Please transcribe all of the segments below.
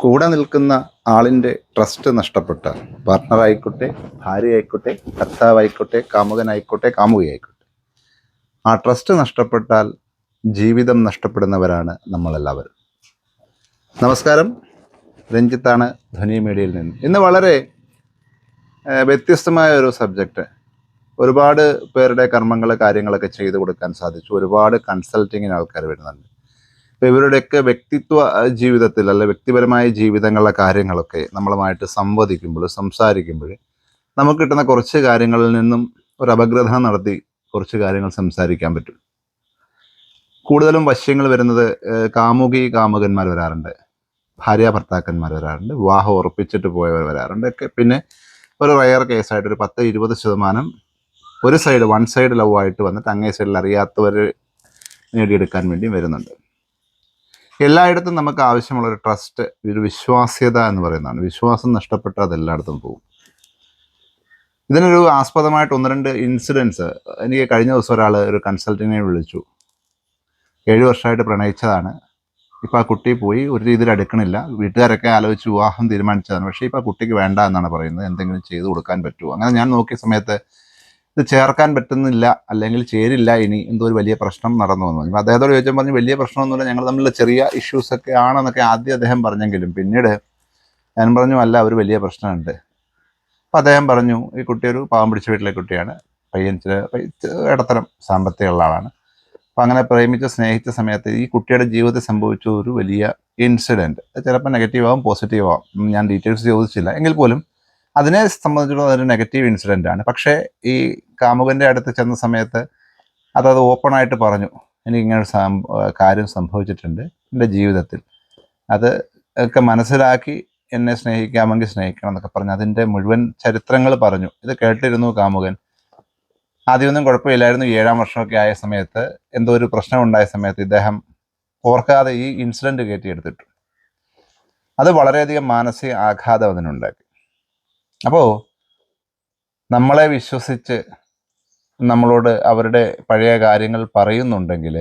കൂടെ നിൽക്കുന്ന ആളിന്റെ ട്രസ്റ്റ് നഷ്ടപ്പെട്ട പാർട്ട്ണറായിക്കോട്ടെ ഭാര്യയായിക്കോട്ടെ ഭർത്താവായിക്കോട്ടെ കാമുകനായിക്കോട്ടെ കാമുകയായിക്കോട്ടെ. ആ ട്രസ്റ്റ് നഷ്ടപ്പെട്ടാൽ ജീവിതം നഷ്ടപ്പെടുന്നവരാണ് നമ്മളെല്ലാവരും. നമസ്കാരം. രഞ്ജിത്താണ് ധ്വനി മീഡിയയിൽ നിന്ന്. ഇന്ന് വളരെ വ്യത്യസ്തമായ ഒരു സബ്ജക്റ്റ് ഒരുപാട് പേരുടെ കർമ്മങ്ങൾ കാര്യങ്ങളൊക്കെ ചെയ്തു കൊടുക്കാൻ സാധിച്ചു. ഒരുപാട് കൺസൾട്ടിങ്ങിന് ആൾക്കാർ വരുന്നുണ്ട്. അപ്പോൾ ഇവരുടെയൊക്കെ വ്യക്തിത്വ ജീവിതത്തിൽ അല്ലെ വ്യക്തിപരമായ ജീവിതങ്ങളിലെ കാര്യങ്ങളൊക്കെ നമ്മളുമായിട്ട് സംവദിക്കുമ്പോൾ സംസാരിക്കുമ്പോൾ നമുക്ക് കിട്ടുന്ന കുറച്ച് കാര്യങ്ങളിൽ നിന്നും ഒരു അപഗ്രഥനം നടത്തി കുറച്ച് കാര്യങ്ങൾ സംസാരിക്കാൻ പറ്റും. കൂടുതലും വശ്യങ്ങൾ വരുന്നത് കാമുകി കാമുകന്മാർ വരാറുണ്ട്. ഭാര്യ ഭർത്താക്കന്മാർ വരാറുണ്ട്. വിവാഹം ഉറപ്പിച്ചിട്ട് പോയവർ വരാറുണ്ട്. ഒക്കെ പിന്നെ ഒരു റയർ കേസായിട്ട് ഒരു പത്ത് ഇരുപത് ശതമാനം ഒരു സൈഡ് വൺ സൈഡ് ലവ് ആയിട്ട് വന്നിട്ട് അങ്ങേ സൈഡിൽ അറിയാത്തവർ നേടിയെടുക്കാൻ വേണ്ടി വരുന്നുണ്ട്. എല്ലായിടത്തും നമുക്ക് ആവശ്യമുള്ള ഒരു ട്രസ്റ്റ് ഒരു വിശ്വാസ്യത എന്ന് പറയുന്നതാണ്. വിശ്വാസം നഷ്ടപ്പെട്ടാൽ അത് എല്ലായിടത്തും പോകും. ഇതിനൊരു ആസ്പദമായിട്ട് ഒന്ന് രണ്ട് ഇൻസിഡൻസ് എനിക്ക് കഴിഞ്ഞ ദിവസം ഒരാൾ ഒരു കൺസൾട്ടിനെ വിളിച്ചു. ഏഴ് വർഷമായിട്ട് പ്രണയിച്ചതാണ്. ഇപ്പോൾ ആ കുട്ടി പോയി ഒരു രീതിയിൽ എടുക്കണില്ല വീട്ടുകാരൊക്കെ ആലോചിച്ച് വിവാഹം തീരുമാനിച്ചതാണ്. പക്ഷേ ഇപ്പോൾ ആ കുട്ടിക്ക് വേണ്ട എന്നാണ് പറയുന്നത്. എന്തെങ്കിലും ചെയ്തു കൊടുക്കാൻ പറ്റുമോ? അങ്ങനെ ഞാൻ നോക്കിയ സമയത്ത് ഇത് ചേർക്കാൻ പറ്റുന്നില്ല അല്ലെങ്കിൽ ചേരില്ല ഇനി എന്തോ ഒരു വലിയ പ്രശ്നം നടന്നു വന്നു പറഞ്ഞു. അദ്ദേഹത്തോട് ചോദിച്ചാൽ പറഞ്ഞു വലിയ പ്രശ്നമൊന്നുമില്ല ഞങ്ങൾ തമ്മിലുള്ള ചെറിയ ഇഷ്യൂസ് ഒക്കെ ആണെന്നൊക്കെ ആദ്യം അദ്ദേഹം പറഞ്ഞെങ്കിലും പിന്നീട് ഞാൻ പറഞ്ഞു അല്ല ഒരു വലിയ പ്രശ്നമുണ്ട്. അപ്പം അദ്ദേഹം പറഞ്ഞു ഈ കുട്ടി ഒരു പാവം പിടിച്ച വീട്ടിലെ കുട്ടിയാണ് പയ്യൻ ചില ഇടത്തരം സാമ്പത്തികമുള്ള ആളാണ്. അപ്പം അങ്ങനെ പ്രേമിച്ച് സ്നേഹിച്ച സമയത്ത് ഈ കുട്ടിയുടെ ജീവിതത്തിൽ സംഭവിച്ച ഒരു വലിയ ഇൻസിഡന്റ് ചിലപ്പോൾ നെഗറ്റീവ് ആവും പോസിറ്റീവ് ആവും. ഞാൻ ഡീറ്റെയിൽസ് ചോദിച്ചില്ല. എങ്കിൽ പോലും അതിനെ സംബന്ധിച്ചിടത്തോളം ഒരു നെഗറ്റീവ് ഇൻസിഡന്റ് ആണ്. പക്ഷേ ഈ കാമുകന്റെ അടുത്ത് ചെന്ന സമയത്ത് അതത് ഓപ്പണായിട്ട് പറഞ്ഞു. എനിക്കിങ്ങനെ കാര്യം സംഭവിച്ചിട്ടുണ്ട് എന്റെ ജീവിതത്തിൽ. അത് ഒക്കെ മനസ്സിലാക്കി എന്നെ സ്നേഹിക്കാമെങ്കിൽ സ്നേഹിക്കണം എന്നൊക്കെ പറഞ്ഞു. അതിന്റെ മുഴുവൻ ചരിത്രങ്ങൾ പറഞ്ഞു. ഇത് കേട്ടിരുന്നു കാമുകൻ. ആദ്യമൊന്നും കുഴപ്പമില്ലായിരുന്നു. ഏഴാം വർഷമൊക്കെ ആയ സമയത്ത് എന്തോ ഒരു പ്രശ്നം ഉണ്ടായ സമയത്ത് ഇദ്ദേഹം ഓർക്കാതെ ഈ ഇൻസിഡന്റ് കയറ്റിയെടുത്തിട്ടു അത് വളരെയധികം മാനസിക ആഘാതം അതിനുണ്ടാക്കി. അപ്പോൾ നമ്മളെ വിശ്വസിച്ച് നമ്മളോട് അവരുടെ പഴയ കാര്യങ്ങൾ പറയുന്നുണ്ടെങ്കിൽ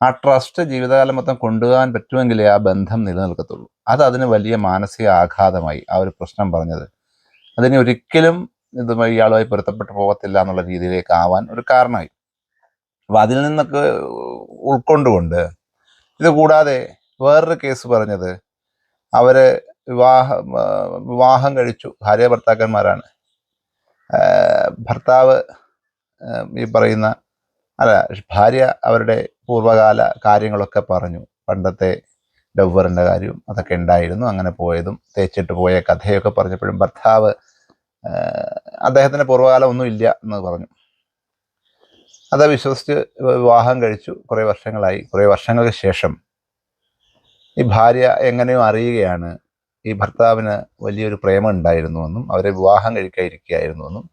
ആ ട്രസ്റ്റ് ജീവിതകാലം മൊത്തം കൊണ്ടുപോകാൻ പറ്റുമെങ്കിലേ ആ ബന്ധം നിലനിൽക്കത്തുള്ളൂ. അത് അതിന് വലിയ മാനസിക ആഘാതമായി ആ ഒരു പ്രശ്നം പറഞ്ഞത്. അതിന് ഒരിക്കലും ഇത് ഇയാളുമായി പൊരുത്തപ്പെട്ടു പോകത്തില്ല എന്നുള്ള രീതിയിലേക്ക് ആവാൻ ഒരു കാരണമായി. അപ്പോൾ അതിൽ നിന്നൊക്കെ ഉൾക്കൊണ്ടുകൊണ്ട് ഇത് കൂടാതെ വേറൊരു കേസ് പറഞ്ഞത്. അവർ വിവാഹം വിവാഹം കഴിച്ചു. ഭാര്യ ഭർത്താക്കന്മാരാണ്. ഭർത്താവ് ഈ പറയുന്ന അല്ല ഭാര്യ അവരുടെ പൂർവകാല കാര്യങ്ങളൊക്കെ പറഞ്ഞു. പണ്ടത്തെ ഡവറിന്റെ കാര്യവും അതൊക്കെ ഉണ്ടായിരുന്നു. അങ്ങനെ പോയതും തേച്ചിട്ട് പോയ കഥയൊക്കെ പറഞ്ഞപ്പോഴും ഭർത്താവ് അദ്ദേഹത്തിന്റെ പൂർവകാലം ഒന്നും ഇല്ല എന്ന് പറഞ്ഞു. അത് വിശ്വസിച്ച് വിവാഹം കഴിച്ചു. കുറേ വർഷങ്ങളായി. കുറേ വർഷങ്ങൾക്ക് ശേഷം ഈ ഭാര്യ എങ്ങനെയോ അറിയുകയാണ്. ഈ ഭർത്താവിന് വലിയൊരു പ്രേമം ഉണ്ടായിരുന്നുവെന്നും അവരെ വിവാഹം കഴിക്കാതിരിക്കുകയായിരുന്നുവെന്നും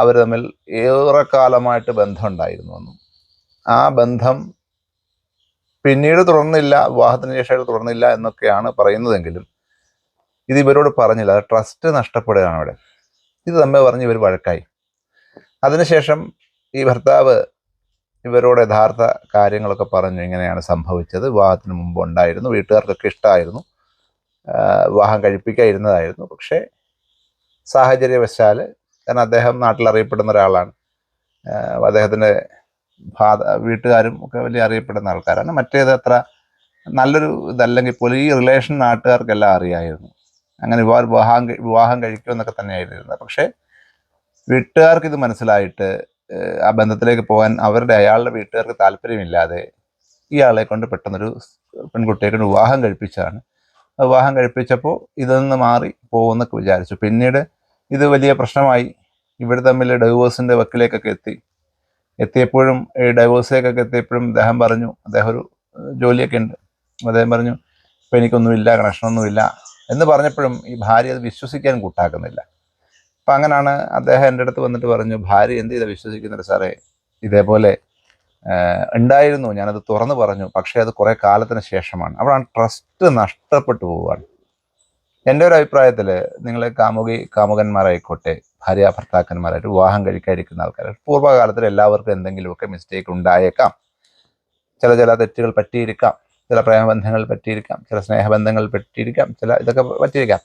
അവർ തമ്മിൽ ഏറെക്കാലമായിട്ട് ബന്ധമുണ്ടായിരുന്നുവെന്നും. ആ ബന്ധം പിന്നീട് തുടർന്നില്ല വിവാഹത്തിന് ശേഷം തുടർന്നില്ല എന്നൊക്കെയാണ് പറയുന്നതെങ്കിലും ഇത് ഇവരോട് പറഞ്ഞില്ല. അത് ട്രസ്റ്റ് നഷ്ടപ്പെടുകയാണ് അവിടെ. ഇത് തമ്മിൽ പറഞ്ഞ് ഇവർ വഴക്കായി. അതിനുശേഷം ഈ ഭർത്താവ് ഇവരോട് യഥാർത്ഥ കാര്യങ്ങളൊക്കെ പറഞ്ഞു ഇങ്ങനെയാണ് സംഭവിച്ചത്. വിവാഹത്തിന് മുമ്പ് ഉണ്ടായിരുന്നു. വീട്ടുകാർക്കൊക്കെ ഇഷ്ടമായിരുന്നു വിവാഹം കഴിപ്പിക്കാതിരുന്നതായിരുന്നു പക്ഷേ സാഹചര്യവശാൽ കാരണം അദ്ദേഹം നാട്ടിൽ അറിയപ്പെടുന്ന ഒരാളാണ് അദ്ദേഹത്തിന്റെ ഭാത വീട്ടുകാരും ഒക്കെ വലിയ അറിയപ്പെടുന്ന ആൾക്കാരാണ്. മറ്റേത് അത്ര നല്ലൊരു ഇതല്ലെങ്കിൽ പോലും ഈ റിലേഷൻ നാട്ടുകാർക്കെല്ലാം അറിയായിരുന്നു. അങ്ങനെ വിവാഹം വിവാഹം വിവാഹം കഴിക്കുമെന്നൊക്കെ തന്നെയായിരുന്നു പക്ഷേ വീട്ടുകാർക്ക് ഇത് മനസ്സിലായിട്ട് ആ ബന്ധത്തിലേക്ക് പോകാൻ അവരുടെ അയാളുടെ വീട്ടുകാർക്ക് താല്പര്യമില്ലാതെ ഇയാളെ കൊണ്ട് പെട്ടെന്നൊരു പെൺകുട്ടിയെ കൊണ്ട് വിവാഹം കഴിപ്പിച്ചതാണ്. ആ വിവാഹം കഴിപ്പിച്ചപ്പോൾ ഇതിൽ നിന്ന് മാറി പോകുമെന്നൊക്കെ വിചാരിച്ചു. പിന്നീട് ഇത് വലിയ പ്രശ്നമായി. ഇവർ തമ്മിൽ ഡൈവോഴ്സിന്റെ വക്കിലേക്കൊക്കെ എത്തി. എത്തിയപ്പോഴും ഈ ഡൈവോഴ്സിലേക്കൊക്കെ എത്തിയപ്പോഴും അദ്ദേഹം പറഞ്ഞു അദ്ദേഹം ഒരു ജോലിയൊക്കെ ഉണ്ട്. അദ്ദേഹം പറഞ്ഞു ഇപ്പം എനിക്കൊന്നുമില്ല കണക്ഷനൊന്നുമില്ല. എന്ന് പറഞ്ഞപ്പോഴും ഈ ഭാര്യ അത് വിശ്വസിക്കാൻ കൂട്ടാക്കുന്നില്ല. അപ്പം അങ്ങനെയാണ് അദ്ദേഹം എന്റെ അടുത്ത് വന്നിട്ട് പറഞ്ഞു ഭാര്യ എന്ത് ചെയ്താൽ വിശ്വസിക്കുന്നില്ല സാറേ? ഇതേപോലെ ഉണ്ടായിരുന്നു. ഞാനത് തുറന്നു പറഞ്ഞു. പക്ഷേ അത് കുറേ കാലത്തിന് ശേഷമാണ്. അപ്പോഴാണ് ട്രസ്റ്റ് നഷ്ടപ്പെട്ടു പോവുകയാണ്. എന്റെ ഒരു അഭിപ്രായത്തിൽ നിങ്ങൾ കാമുകി കാമുകന്മാരായിക്കോട്ടെ ഭാര്യ ഭർത്താക്കന്മാരായിട്ട് വിവാഹം കഴിക്കാതിരിക്കുന്ന ആൾക്കാർ പൂർവകാലത്തിൽ എല്ലാവർക്കും എന്തെങ്കിലുമൊക്കെ മിസ്റ്റേക്ക് ഉണ്ടായേക്കാം. ചില ചില തെറ്റുകൾ പറ്റിയിരിക്കാം. ചില പ്രേമബന്ധങ്ങൾ പറ്റിയിരിക്കാം. ചില സ്നേഹബന്ധങ്ങൾ പറ്റിയിരിക്കാം. ചില ഇതൊക്കെ പറ്റിയിരിക്കാം.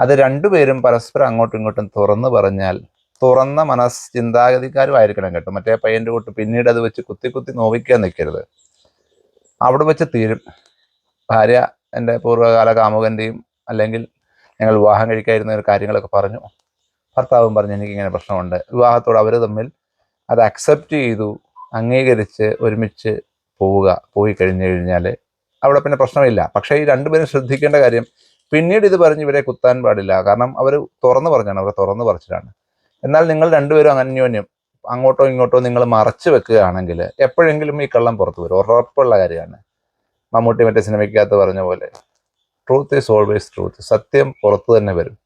അത് രണ്ടുപേരും പരസ്പരം അങ്ങോട്ടും ഇങ്ങോട്ടും തുറന്നു പറഞ്ഞാൽ തുറന്ന മനസ് ചിന്താഗതിക്കാരും ആയിരിക്കണം കേട്ടോ. മറ്റേ പയ്യന്റെ കൂട്ട് പിന്നീട് അത് വെച്ച് കുത്തി കുത്തി നോവിക്കാൻ നിൽക്കരുത്. അവിടെ വെച്ച് തീരും. ഭാര്യ എന്റെ പൂർവകാല കാമുകന്റെയും അല്ലെങ്കിൽ ഞങ്ങൾ വിവാഹം കഴിക്കാതിരുന്ന കാര്യങ്ങളൊക്കെ പറഞ്ഞു. ഭർത്താവും പറഞ്ഞു എനിക്കിങ്ങനെ പ്രശ്നമുണ്ട്. വിവാഹത്തോട് അവർ തമ്മിൽ അത് അക്സെപ്റ്റ് ചെയ്തു അംഗീകരിച്ച് ഒരുമിച്ച് പോവുക. പോയി കഴിഞ്ഞു കഴിഞ്ഞാൽ അവിടെ പിന്നെ പ്രശ്നമില്ല. പക്ഷേ ഈ രണ്ടുപേരും ശ്രദ്ധിക്കേണ്ട കാര്യം പിന്നീട് ഇത് പറഞ്ഞ് ഇവരെ കുത്താൻ പാടില്ല. കാരണം അവർ തുറന്നു പറഞ്ഞാണ് അവർ തുറന്നു പറിച്ചിട്ടാണ്. എന്നാൽ നിങ്ങൾ രണ്ടുപേരും അന്യോന്യം അങ്ങോട്ടോ ഇങ്ങോട്ടോ നിങ്ങൾ മറച്ചു വെക്കുകയാണെങ്കിൽ എപ്പോഴെങ്കിലും ഈ കള്ളം പുറത്തു വരും. ഉറപ്പുള്ള കാര്യമാണ്. മമ്മൂട്ടി മറ്റേ സിനിമയ്ക്കകത്ത് പറഞ്ഞ പോലെ ട്രൂത്ത് ഈസ് ഓൾവേസ് ട്രൂത്ത് സത്യം പുറത്തു തന്നെ വരും.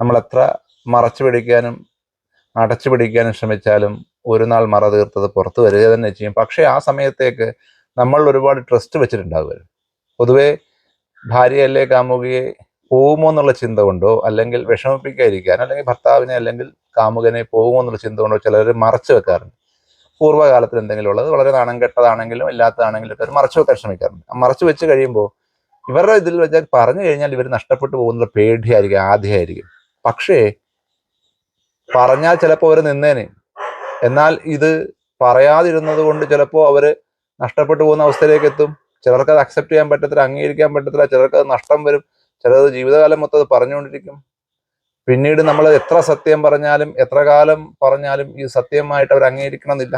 നമ്മളെത്ര മറച്ചു പിടിക്കാനും അടച്ചു പിടിക്കാനും ശ്രമിച്ചാലും ഒരു നാൾ മറ തീർത്തത് പുറത്തു വരിക തന്നെ ചെയ്യും. പക്ഷേ ആ സമയത്തേക്ക് നമ്മൾ ഒരുപാട് ട്രസ്റ്റ് വെച്ചിട്ടുണ്ടാകും പൊതുവേ ഭാര്യയല്ലേ കാമുകിയെ പോകുമോ എന്നുള്ള ചിന്ത കൊണ്ടോ അല്ലെങ്കിൽ വിഷമിപ്പിക്കാതിരിക്കാൻ അല്ലെങ്കിൽ ഭർത്താവിനെ അല്ലെങ്കിൽ കാമുകനെ പോകുമോ എന്നുള്ള ചിന്ത കൊണ്ടോ ചിലർ മറച്ചു വെക്കാറുണ്ട്. പൂർവകാലത്തിൽ എന്തെങ്കിലും ഉള്ളത് വളരെ നാണം കെട്ടതാണെങ്കിലും ഇല്ലാത്തതാണെങ്കിലും ഒക്കെ മറച്ചു വെക്കാൻ ശ്രമിക്കാറുണ്ട്. മറച്ചു വെച്ച് കഴിയുമ്പോൾ ഇവരുടെ ഇതിൽ വെച്ചാൽ പറഞ്ഞു കഴിഞ്ഞാൽ ഇവർ നഷ്ടപ്പെട്ടു പോകുന്ന പേടിയായിരിക്കും ആദ്യമായിരിക്കും പക്ഷേ പറഞ്ഞാൽ ചിലപ്പോൾ അവർ നിന്നേനെ. എന്നാൽ ഇത് പറയാതിരുന്നത് കൊണ്ട് ചിലപ്പോൾ അവർ നഷ്ടപ്പെട്ടു പോകുന്ന അവസ്ഥയിലേക്ക് എത്തും. ചിലർക്ക് അത് അക്സെപ്റ്റ് ചെയ്യാൻ പറ്റത്തില്ല അംഗീകരിക്കാൻ പറ്റത്തില്ല ചിലർക്ക് അത് നഷ്ടം വരും. ചിലത് ജീവിതകാലം മൊത്തം അത് പറഞ്ഞുകൊണ്ടിരിക്കും. പിന്നീട് നമ്മൾ എത്ര സത്യം പറഞ്ഞാലും എത്ര കാലം പറഞ്ഞാലും ഈ സത്യമായിട്ട് അവർ അംഗീകരിക്കണമെന്നില്ല.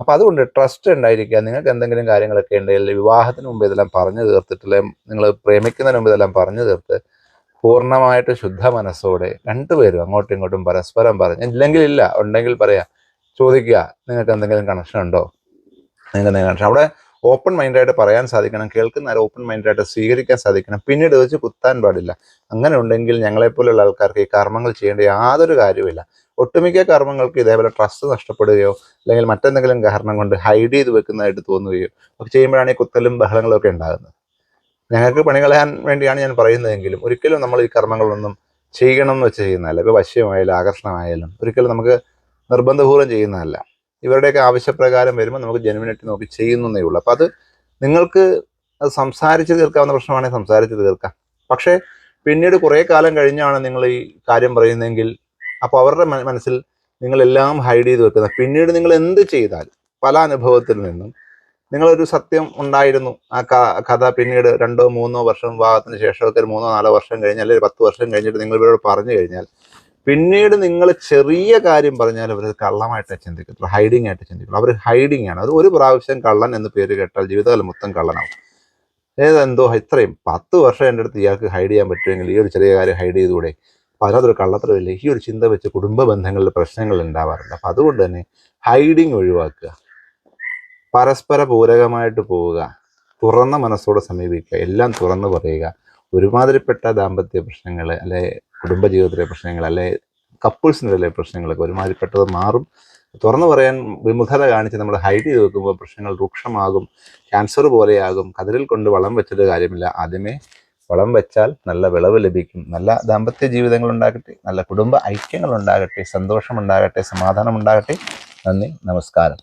അപ്പൊ അതുകൊണ്ട് ട്രസ്റ്റ് ഉണ്ടായിരിക്കുക. നിങ്ങൾക്ക് എന്തെങ്കിലും കാര്യങ്ങളൊക്കെ ഉണ്ടെങ്കിൽ വിവാഹത്തിന് മുമ്പ് ഇതെല്ലാം പറഞ്ഞു തീർത്തിട്ടില്ലേ നിങ്ങൾ പ്രേമിക്കുന്നതിന് മുമ്പ് ഇതെല്ലാം പറഞ്ഞു തീർത്ത് പൂർണമായിട്ട് ശുദ്ധ മനസ്സോടെ രണ്ടുപേരും അങ്ങോട്ടും ഇങ്ങോട്ടും പരസ്പരം പറഞ്ഞ് ഇല്ലെങ്കിൽ ഇല്ല ഉണ്ടെങ്കിൽ പറയാ ചോദിക്കുക നിങ്ങൾക്ക് എന്തെങ്കിലും കണക്ഷൻ ഉണ്ടോ? നിങ്ങൾക്ക് എന്തെങ്കിലും കണക്ഷൻ അവിടെ ഓപ്പൺ മൈൻഡായിട്ട് പറയാൻ സാധിക്കണം കേൾക്കുന്ന ഓപ്പൺ മൈൻഡായിട്ട് സ്വീകരിക്കാൻ സാധിക്കണം പിന്നീട് വെച്ച് കുത്താൻ പാടില്ല. അങ്ങനെ ഉണ്ടെങ്കിൽ ഞങ്ങളെപ്പോലുള്ള ആൾക്കാർക്ക് ഈ കർമ്മങ്ങൾ ചെയ്യേണ്ട യാതൊരു കാര്യമില്ല ഒട്ടുമിക്ക കർമ്മങ്ങൾക്ക് ഇതേപോലെ ട്രസ്റ്റ് നഷ്ടപ്പെടുകയോ അല്ലെങ്കിൽ മറ്റെന്തെങ്കിലും കാരണം കൊണ്ട് ഹൈഡ് ചെയ്ത് വെക്കുന്നതായിട്ട് തോന്നുകയോ ഒക്കെ ചെയ്യുമ്പോഴാണ് ഈ കുത്തലും ബഹളങ്ങളും ഒക്കെ ഉണ്ടാകുന്നത്. ഞങ്ങൾക്ക് പണി കളയാൻ വേണ്ടിയാണ് ഞാൻ പറയുന്നതെങ്കിലും ഒരിക്കലും നമ്മൾ ഈ കർമ്മങ്ങളൊന്നും ചെയ്യണം എന്ന് വെച്ച് ചെയ്യുന്നതല്ല. ഇപ്പോൾ വശ്യമായാലും ആകർഷണമായാലും ഒരിക്കലും നമുക്ക് നിർബന്ധപൂർവം ചെയ്യുന്നതല്ല. ഇവരുടെയൊക്കെ ആവശ്യപ്രകാരം വരുമ്പോൾ നമുക്ക് ജെനുവിനിറ്റി നോക്കി ചെയ്യുന്നതേ ഉള്ളൂ. അപ്പം അത് നിങ്ങൾക്ക് അത് സംസാരിച്ച് തീർക്കാവുന്ന പ്രശ്നമാണെങ്കിൽ സംസാരിച്ച് തീർക്കാം. പക്ഷേ പിന്നീട് കുറേ കാലം കഴിഞ്ഞാണ് നിങ്ങൾ ഈ കാര്യം പറയുന്നതെങ്കിൽ അപ്പോൾ അവരുടെ മനസ്സിൽ നിങ്ങളെല്ലാം ഹൈഡ് ചെയ്ത് വെക്കുന്നത് പിന്നീട് നിങ്ങൾ എന്ത് ചെയ്താലും പല അനുഭവത്തിൽ നിന്നും നിങ്ങളൊരു സത്യം ഉണ്ടായിരുന്നു. ആ കഥ പിന്നീട് രണ്ടോ മൂന്നോ വർഷം വിവാഹത്തിന് ശേഷമൊക്കെ ഒരു മൂന്നോ നാലോ വർഷം കഴിഞ്ഞ് അല്ലെങ്കിൽ പത്ത് വർഷം കഴിഞ്ഞിട്ട് നിങ്ങൾ ഇവരോട് പറഞ്ഞു കഴിഞ്ഞാൽ പിന്നീട് നിങ്ങൾ ചെറിയ കാര്യം പറഞ്ഞാൽ അവർ കള്ളമായിട്ട് ചിന്തിക്കത്തുള്ളൂ. ഹൈഡിങ് ആയിട്ട് ചിന്തിക്കുള്ളൂ അവർ ഹൈഡിങ് ആണ്. അത് ഒരു പ്രാവശ്യം കള്ളൻ എന്ന് പേര് കേട്ടാൽ ജീവിതകാലം മൊത്തം കള്ളനാവും. ഏതെന്തോ ഇത്രയും പത്ത് വർഷം എന്റെ അടുത്ത് ഇയാൾക്ക് ഹൈഡ് ചെയ്യാൻ പറ്റുമെങ്കിൽ ഈ ഒരു ചെറിയ കാര്യം ഹൈഡ് ചെയ്തുകൂടെ? അപ്പം അതിനകത്തൊരു കള്ളത്തരമില്ല? ഈ ഒരു ചിന്ത വെച്ച് കുടുംബ ബന്ധങ്ങളിൽ പ്രശ്നങ്ങൾ ഉണ്ടാവാറുണ്ട്. അപ്പം അതുകൊണ്ട് തന്നെ ഹൈഡിങ് ഒഴിവാക്കുക. പരസ്പര പൂരകമായിട്ട് പോവുക. തുറന്ന മനസ്സോടെ സമീപിക്കുക. എല്ലാം തുറന്നു പറയുക. ഒരുമാതിരിപ്പെട്ട ദാമ്പത്യ പ്രശ്നങ്ങൾ അല്ലെ കുടുംബജീവിതത്തിലെ പ്രശ്നങ്ങൾ അല്ലെ കപ്പിൾസിനിടയിലെ പ്രശ്നങ്ങളൊക്കെ ഒരുമാതിരി പെട്ടത് മാറും. തുറന്നു പറയാൻ വിമുഖത കാണിച്ച് നമ്മൾ ഹൈഡ് ചെയ്ത് വെക്കുമ്പോൾ പ്രശ്നങ്ങൾ രൂക്ഷമാകും ക്യാൻസർ പോലെയാകും. കതിരിൽ കൊണ്ട് വളം വെച്ചിട്ട് കാര്യമില്ല. ആദ്യമേ വളം വെച്ചാൽ നല്ല വിളവ് ലഭിക്കും. നല്ല ദാമ്പത്യ ജീവിതങ്ങൾ ഉണ്ടാകട്ടെ നല്ല കുടുംബ ഐക്യങ്ങൾ ഉണ്ടാകട്ടെ സന്തോഷമുണ്ടാകട്ടെ സമാധാനം ഉണ്ടാകട്ടെ നന്ദി നമസ്കാരം.